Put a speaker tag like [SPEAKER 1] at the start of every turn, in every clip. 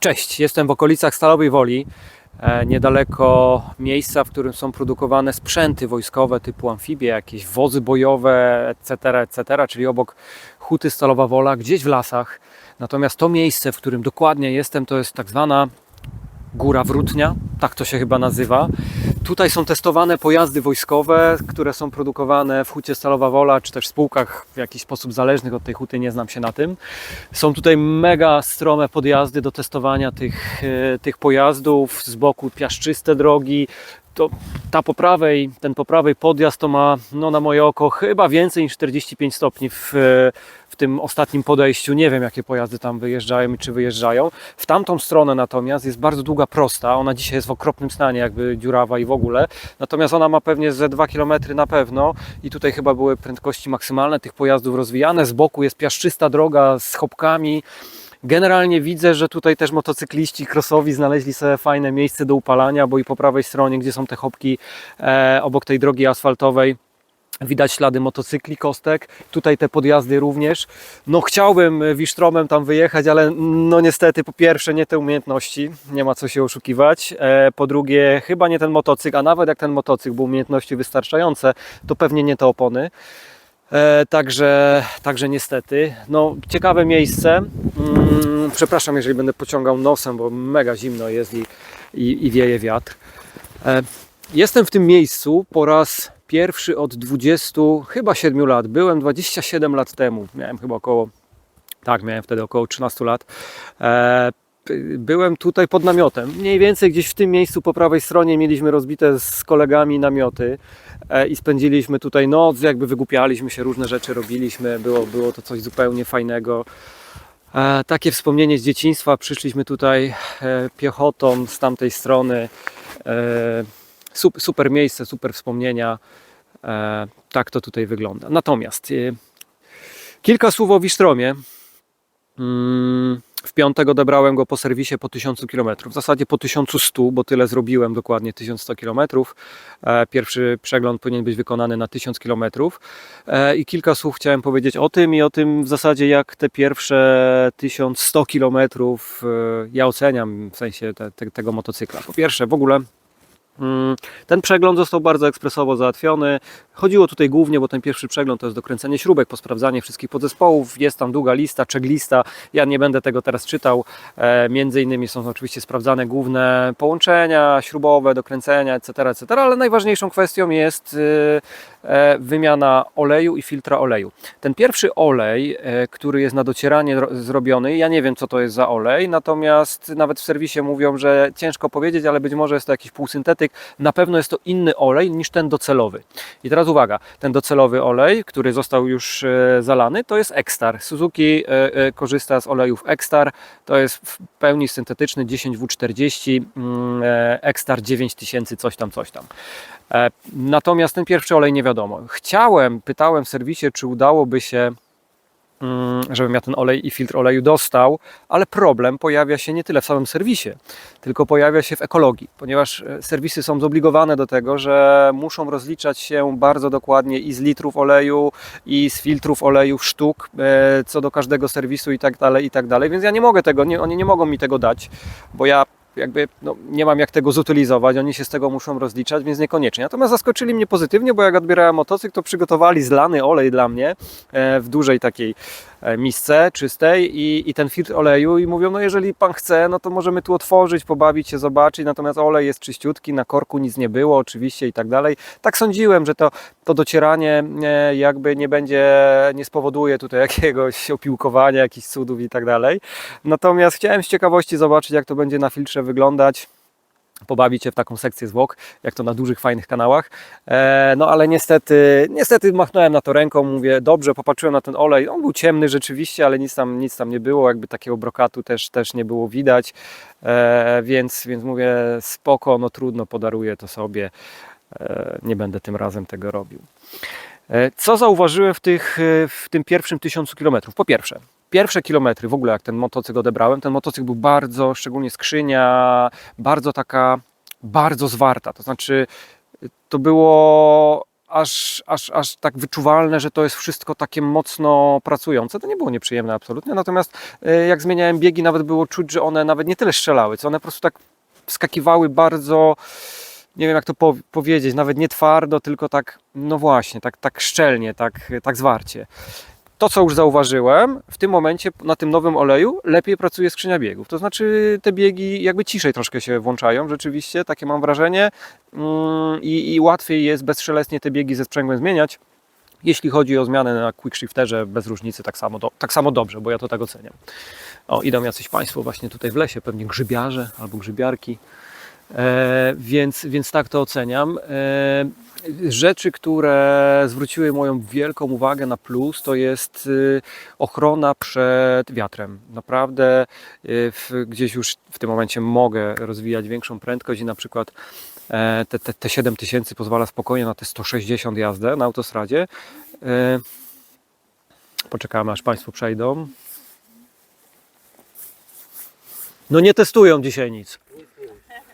[SPEAKER 1] Cześć, jestem w okolicach Stalowej Woli, e, niedaleko miejsca, w którym są produkowane sprzęty wojskowe typu amfibie, jakieś wozy bojowe, etc., etc., czyli obok huty Stalowa Wola, gdzieś w lasach. Natomiast to miejsce, w którym dokładnie jestem, to jest tak zwana Góra Wrutnia, tak to się chyba nazywa. Tutaj są testowane pojazdy wojskowe, które są produkowane w hucie Stalowa Wola, czy też w spółkach w jakiś sposób zależnych od tej huty, nie znam się na tym. Są tutaj mega strome podjazdy do testowania tych, e, tych pojazdów, z boku piaszczyste drogi. To ta po prawej, ten po prawej podjazd to ma no, na moje oko chyba więcej niż 45 stopni w, w tym ostatnim podejściu. Nie wiem jakie pojazdy tam wyjeżdżają i czy wyjeżdżają. W tamtą stronę natomiast jest bardzo długa prosta. Ona dzisiaj jest w okropnym stanie, jakby dziurawa i w ogóle. Natomiast ona ma pewnie ze 2 km na pewno i tutaj chyba były prędkości maksymalne tych pojazdów rozwijane. Z boku jest piaszczysta droga z chopkami. Generalnie widzę, że tutaj też motocykliści crossowi znaleźli sobie fajne miejsce do upalania, bo i po prawej stronie, gdzie są te chopki e, obok tej drogi asfaltowej, Widać ślady motocykli, kostek. Tutaj te podjazdy również. No chciałbym Wisztromem tam wyjechać, ale no niestety po pierwsze nie te umiejętności, nie ma co się oszukiwać. E, po drugie chyba nie ten motocykl, a nawet jak ten motocykl był umiejętności wystarczające, to pewnie nie te opony. E, także, także niestety, no ciekawe miejsce. Mm, przepraszam, jeżeli będę pociągał nosem, bo mega zimno jest i, i, i wieje wiatr. E, jestem w tym miejscu po raz pierwszy od 20, chyba 7 lat. Byłem 27 lat temu, miałem chyba około, tak, miałem wtedy około 13 lat. E, byłem tutaj pod namiotem. Mniej więcej gdzieś w tym miejscu po prawej stronie mieliśmy rozbite z kolegami namioty e, i spędziliśmy tutaj noc, jakby wygłupialiśmy się, różne rzeczy robiliśmy, było, było to coś zupełnie fajnego. E, takie wspomnienie z dzieciństwa, przyszliśmy tutaj e, piechotą z tamtej strony. Sup- super miejsce, super wspomnienia. Tak to tutaj wygląda. Natomiast kilka słów o Wisztromie. W piątek odebrałem go po serwisie po 1000 km. W zasadzie po 1100, bo tyle zrobiłem dokładnie 1100 km. E, Pierwszy przegląd powinien być wykonany na 1000 km. E, I kilka słów chciałem powiedzieć o tym i o tym w zasadzie jak te pierwsze 1100 km ja oceniam w sensie te, te, tego motocykla. Po pierwsze w ogóle Ten przegląd został bardzo ekspresowo załatwiony. Chodziło tutaj głównie, bo ten pierwszy przegląd to jest dokręcenie śrubek, posprawdzanie wszystkich podzespołów. Jest tam długa lista, checklista. Ja nie będę tego teraz czytał. E, między innymi są oczywiście sprawdzane główne połączenia śrubowe, dokręcenia, etc., etc., ale najważniejszą kwestią jest y, e, wymiana oleju i filtra oleju. Ten pierwszy olej, e, który jest na docieranie ro- zrobiony, ja nie wiem co to jest za olej, natomiast nawet w serwisie mówią, że ciężko powiedzieć, ale być może jest to jakiś półsyntetyk. Na pewno jest to inny olej niż ten docelowy. I teraz uwaga, ten docelowy olej, który został już e, zalany, to jest Ekstar. Suzuki e, e, korzysta z olejów Ekstar. To jest w pełni syntetyczny 10W40 mm, e, Ekstar 9000 coś tam, coś tam. Natomiast ten pierwszy olej nie wiadomo. Chciałem, pytałem w serwisie, czy udałoby się, żebym ja ten olej i filtr oleju dostał, ale problem pojawia się nie tyle w samym serwisie, tylko pojawia się w ekologii, ponieważ e, serwisy są zobligowane do tego, że muszą rozliczać się bardzo dokładnie i z litrów oleju, i z filtrów oleju sztuk, e, co do każdego serwisu i tak dalej, i tak dalej, więc ja nie mogę tego, nie, oni nie mogą mi tego dać, bo ja jakby no, nie mam jak tego zutylizować, oni się z tego muszą rozliczać, więc niekoniecznie. Natomiast zaskoczyli mnie pozytywnie, bo jak odbierałem motocykl, to przygotowali zlany olej dla mnie e, w dużej takiej misce czystej i, i ten filtr oleju i mówią, no jeżeli pan chce, no to możemy tu otworzyć, pobawić się, zobaczyć, natomiast olej jest czyściutki, na korku nic nie było oczywiście i tak dalej. Tak sądziłem, że to, to docieranie e, jakby nie będzie, nie spowoduje tutaj jakiegoś opiłkowania, jakichś cudów i tak dalej. Natomiast chciałem z ciekawości zobaczyć, jak to będzie na filtrze wyglądać pobawić się w taką sekcję zwłok, jak to na dużych, fajnych kanałach. E, no ale niestety, niestety machnąłem na to ręką, mówię, dobrze, popatrzyłem na ten olej, on był ciemny rzeczywiście, ale nic tam, nic tam nie było, jakby takiego brokatu też, też nie było widać, e, więc, więc mówię, spoko, no trudno, podaruję to sobie, e, nie będę tym razem tego robił. Co zauważyłem w, tych, w tym pierwszym tysiącu kilometrów? Po pierwsze, pierwsze kilometry, w ogóle jak ten motocykl odebrałem, ten motocykl był bardzo, szczególnie skrzynia, bardzo taka, bardzo zwarta. To znaczy, to było aż, aż, aż tak wyczuwalne, że to jest wszystko takie mocno pracujące. To nie było nieprzyjemne absolutnie. Natomiast e, jak zmieniałem biegi, nawet było czuć, że one nawet nie tyle strzelały, co one po prostu tak wskakiwały bardzo, nie wiem jak to po, powiedzieć, nawet nie twardo, tylko tak, no właśnie, tak, tak szczelnie, tak, tak zwarcie. To, co już zauważyłem, w tym momencie na tym nowym oleju lepiej pracuje skrzynia biegów. To znaczy te biegi jakby ciszej troszkę się włączają, rzeczywiście, takie mam wrażenie. Mm, I, i łatwiej jest bezszelestnie te biegi ze sprzęgłem zmieniać. Jeśli chodzi o zmianę na quickshifterze, bez różnicy, tak samo, do, tak samo dobrze, bo ja to tak oceniam. O, idą jacyś Państwo właśnie tutaj w lesie, pewnie grzybiarze albo grzybiarki. E, więc, więc tak to oceniam. E, rzeczy, które zwróciły moją wielką uwagę na plus, to jest y, ochrona przed wiatrem. Naprawdę y, w, gdzieś już w tym momencie mogę rozwijać większą prędkość i na przykład e, te, te, te 7000 pozwala spokojnie na te 160 jazdę na autostradzie. E, Poczekamy aż Państwo przejdą. No nie testują dzisiaj nic.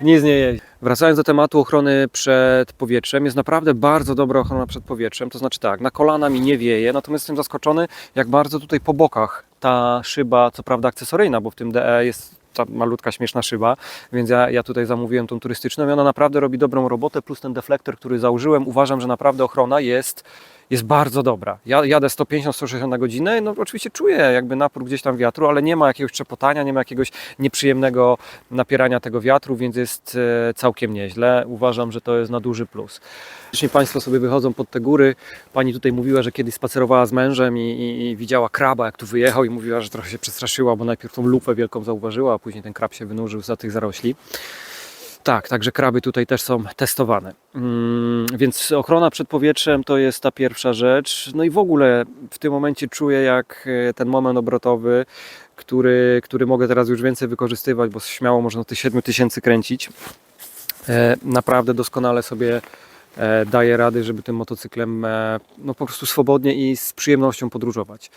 [SPEAKER 1] Nie jeździ. Wracając do tematu ochrony przed powietrzem, jest naprawdę bardzo dobra ochrona przed powietrzem. To znaczy tak, na kolana mi nie wieje, natomiast jestem zaskoczony, jak bardzo tutaj po bokach ta szyba, co prawda akcesoryjna, bo w tym DE jest ta malutka, śmieszna szyba, więc ja, ja tutaj zamówiłem tą turystyczną i ona naprawdę robi dobrą robotę, plus ten deflektor, który założyłem, uważam, że naprawdę ochrona jest, jest bardzo dobra. Ja jadę 150-160 na godzinę, no oczywiście czuję jakby napór gdzieś tam wiatru, ale nie ma jakiegoś trzepotania, nie ma jakiegoś nieprzyjemnego napierania tego wiatru, więc jest e, całkiem nieźle. Uważam, że to jest na duży plus. Jeśli Państwo sobie wychodzą pod te góry, Pani tutaj mówiła, że kiedyś spacerowała z mężem i, i, i widziała kraba, jak tu wyjechał i mówiła, że trochę się przestraszyła, bo najpierw tą lupę wielką zauważyła, później ten krab się wynurzył za tych zarośli. Tak, także kraby tutaj też są testowane. Mm, więc ochrona przed powietrzem to jest ta pierwsza rzecz. No i w ogóle w tym momencie czuję, jak e, ten moment obrotowy, który, który mogę teraz już więcej wykorzystywać, bo śmiało można tych 7000 kręcić. E, naprawdę doskonale sobie e, daje rady, żeby tym motocyklem no, po prostu swobodnie i z przyjemnością podróżować.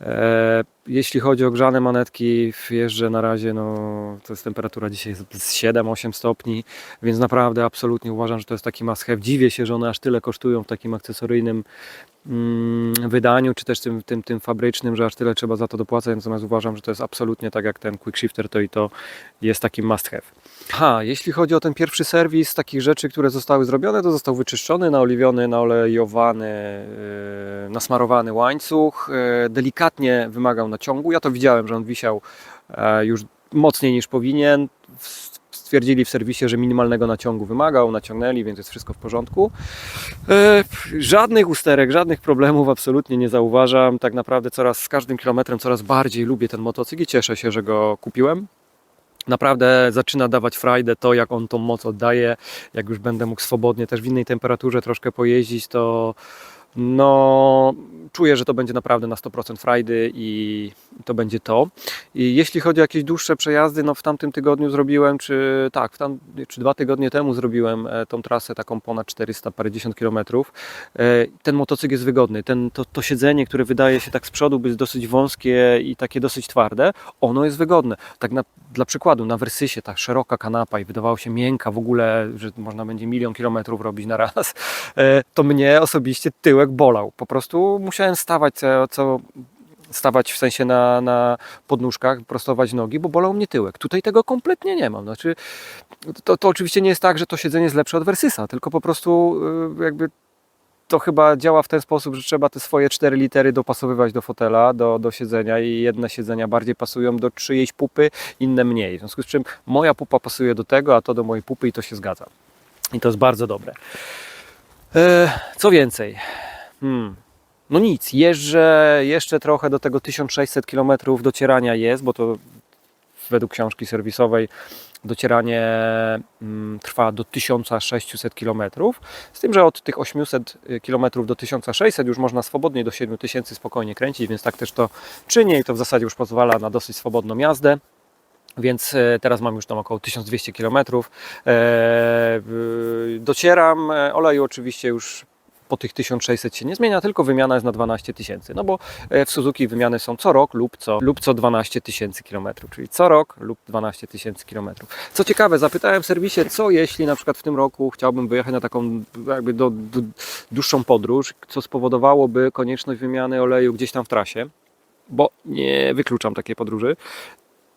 [SPEAKER 1] E, Jeśli chodzi o grzane manetki, jeżdżę na razie, no to jest temperatura dzisiaj z 7-8 stopni, więc naprawdę absolutnie uważam, że to jest taki must have. Dziwię się, że one aż tyle kosztują w takim akcesoryjnym mm, wydaniu, czy też tym, tym, tym fabrycznym, że aż tyle trzeba za to dopłacać, natomiast uważam, że to jest absolutnie tak jak ten Quick Shifter, to i to jest taki must have. Ha, jeśli chodzi o ten pierwszy serwis takich rzeczy, które zostały zrobione, to został wyczyszczony, naoliwiony, naolejowany, yy, nasmarowany łańcuch, yy, delikatnie wymagał naciągu. Ja to widziałem, że on wisiał e, już mocniej niż powinien. Stwierdzili w serwisie, że minimalnego naciągu wymagał, naciągnęli, więc jest wszystko w porządku. E, żadnych usterek, żadnych problemów absolutnie nie zauważam. Tak naprawdę coraz z każdym kilometrem coraz bardziej lubię ten motocykl i cieszę się, że go kupiłem. Naprawdę zaczyna dawać frajdę to, jak on tą moc oddaje. Jak już będę mógł swobodnie też w innej temperaturze troszkę pojeździć, to no czuję, że to będzie naprawdę na 100% frajdy i to będzie to. I jeśli chodzi o jakieś dłuższe przejazdy, no w tamtym tygodniu zrobiłem, czy tak, w tam, czy dwa tygodnie temu zrobiłem e, tą trasę taką ponad 400 parędziesiąt kilometrów. E, Ten motocykl jest wygodny. Ten, to, to siedzenie, które wydaje się tak z przodu być dosyć wąskie i takie dosyć twarde, ono jest wygodne. Tak na, dla przykładu, na Wersysie ta szeroka kanapa i wydawało się miękka w ogóle, że można będzie milion kilometrów robić na raz, e, to mnie osobiście tyłek bolał. Po prostu musiałem stawać co, co stawać w sensie na, na podnóżkach, prostować nogi, bo bolał mnie tyłek. Tutaj tego kompletnie nie mam. Znaczy, to, to oczywiście nie jest tak, że to siedzenie jest lepsze od Versysa, tylko po prostu y, jakby to chyba działa w ten sposób, że trzeba te swoje 4 litery dopasowywać do fotela, do, do siedzenia i jedne siedzenia bardziej pasują do czyjejś pupy, inne mniej. W związku z czym moja pupa pasuje do tego, a to do mojej pupy i to się zgadza. I to jest bardzo dobre. E, co więcej? Hmm. No nic, jeżdżę jeszcze trochę do tego 1600 km docierania jest, bo to według książki serwisowej docieranie mm, trwa do 1600 km. Z tym, że od tych 800 km do 1600 już można swobodnie do 7000 spokojnie kręcić, więc tak też to czynię i to w zasadzie już pozwala na dosyć swobodną jazdę. Więc e, teraz mam już tam około 1200 km. E, y, docieram, e, oleju oczywiście już po tych 1600 się nie zmienia, tylko wymiana jest na 12 tysięcy. No bo e, w Suzuki wymiany są co rok lub co, lub co 12 tysięcy kilometrów, czyli co rok lub 12 tysięcy kilometrów. Co ciekawe, zapytałem w serwisie, co jeśli na przykład w tym roku chciałbym wyjechać na taką jakby do, do, dłuższą podróż, co spowodowałoby konieczność wymiany oleju gdzieś tam w trasie, bo nie wykluczam takiej podróży.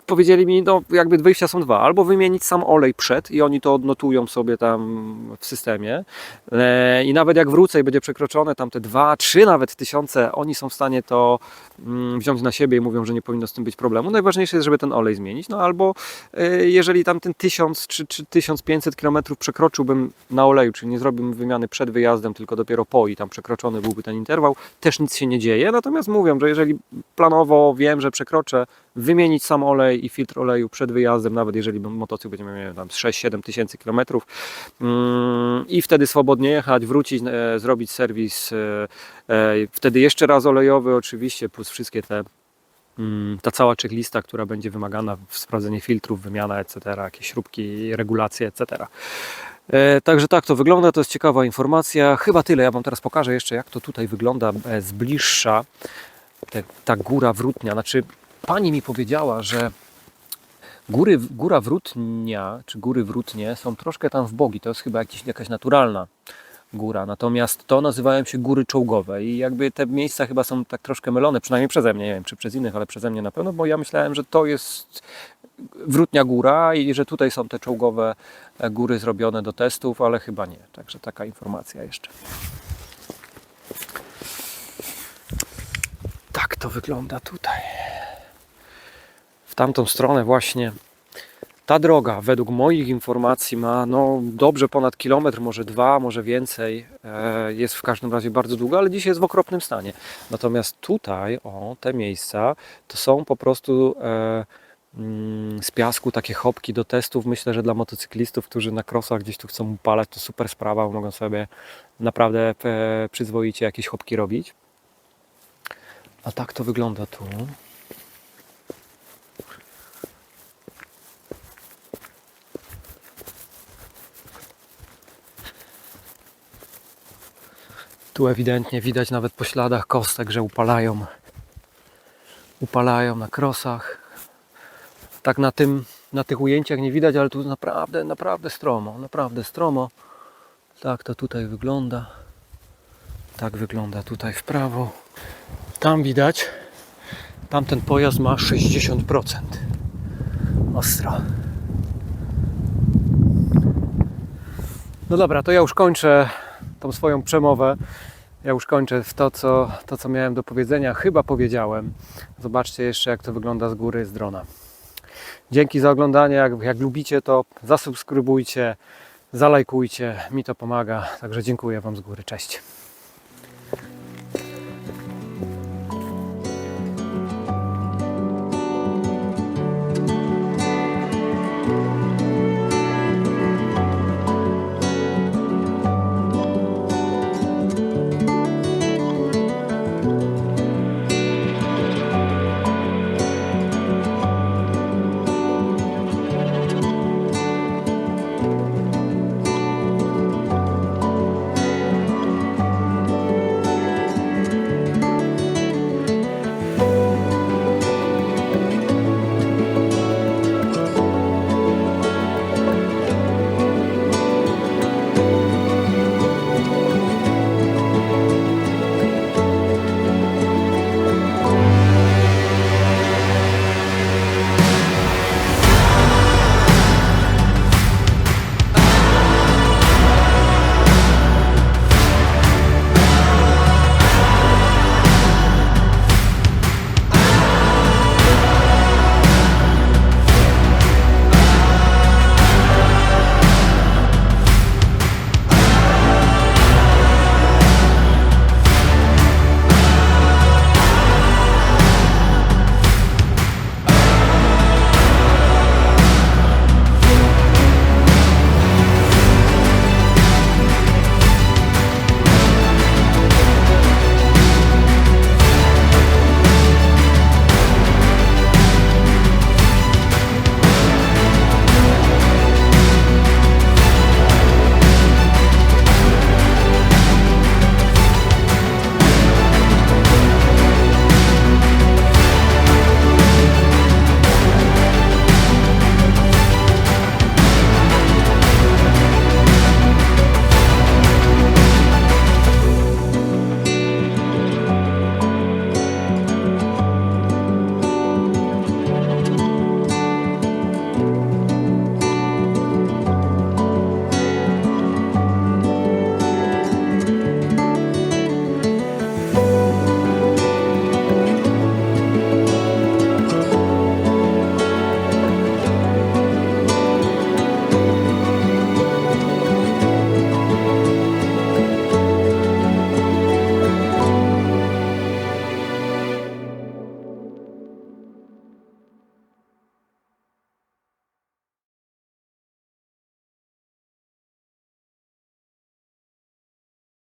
[SPEAKER 1] Powiedzieli mi, no jakby wyjścia są dwa. Albo wymienić sam olej przed i oni to odnotują sobie tam w systemie. E, I nawet jak wrócę i będzie przekroczone tam te dwa, trzy nawet tysiące, oni są w stanie to mm, wziąć na siebie i mówią, że nie powinno z tym być problemu. Najważniejsze jest, żeby ten olej zmienić. No albo e, jeżeli tam ten 1000 czy, czy 1500 km przekroczyłbym na oleju, czyli nie zrobiłbym wymiany przed wyjazdem, tylko dopiero po i tam przekroczony byłby ten interwał, też nic się nie dzieje. Natomiast mówią, że jeżeli planowo wiem, że przekroczę, wymienić sam olej i filtr oleju przed wyjazdem, nawet jeżeli motocykl będzie miał tam 6-7 tysięcy kilometrów mm, i wtedy swobodnie jechać, wrócić, e, zrobić serwis, e, e, wtedy jeszcze raz olejowy oczywiście, plus wszystkie te mm, ta cała checklista, która będzie wymagana w sprawdzenie filtrów, wymiana, etc., jakieś śrubki, regulacje, etc. Także tak to wygląda, to jest ciekawa informacja. Chyba tyle. Ja Wam teraz pokażę jeszcze, jak to tutaj wygląda z bliższa. Te, ta góra wrótnia. Znaczy, pani mi powiedziała, że góry, góra wrótnia, czy góry wrótnie są troszkę tam w bogi. To jest chyba jakiś, jakaś naturalna góra. Natomiast to nazywają się góry czołgowe i jakby te miejsca chyba są tak troszkę mylone, przynajmniej przeze mnie, nie wiem czy przez innych, ale przeze mnie na pewno, bo ja myślałem, że to jest wrótnia góra i że tutaj są te czołgowe e, góry zrobione do testów, ale chyba nie. Także taka informacja jeszcze. Tak to wygląda tutaj. Tamtą stronę właśnie ta droga, według moich informacji, ma no, dobrze ponad kilometr, może dwa, może więcej. E, Jest w każdym razie bardzo długa, ale dzisiaj jest w okropnym stanie. Natomiast tutaj, o, te miejsca, to są po prostu e, mm, z piasku takie chopki do testów. Myślę, że dla motocyklistów, którzy na krosach gdzieś tu chcą upalać, to super sprawa, bo mogą sobie naprawdę e, przyzwoicie jakieś chopki robić. A tak to wygląda tu. Tu ewidentnie widać nawet po śladach kostek, że upalają. Upalają na krosach. Tak na tym, na tych ujęciach nie widać, ale tu naprawdę, naprawdę stromo, naprawdę stromo. Tak to tutaj wygląda. Tak wygląda tutaj w prawo. Tam widać, tamten pojazd ma 60% ostro. No dobra, to ja już kończę tą swoją przemowę. Ja już kończę w to co, to, co miałem do powiedzenia. Chyba powiedziałem. Zobaczcie jeszcze, jak to wygląda z góry, z drona. Dzięki za oglądanie. Jak, jak lubicie, to zasubskrybujcie, zalajkujcie. Mi to pomaga. Także dziękuję Wam z góry. Cześć.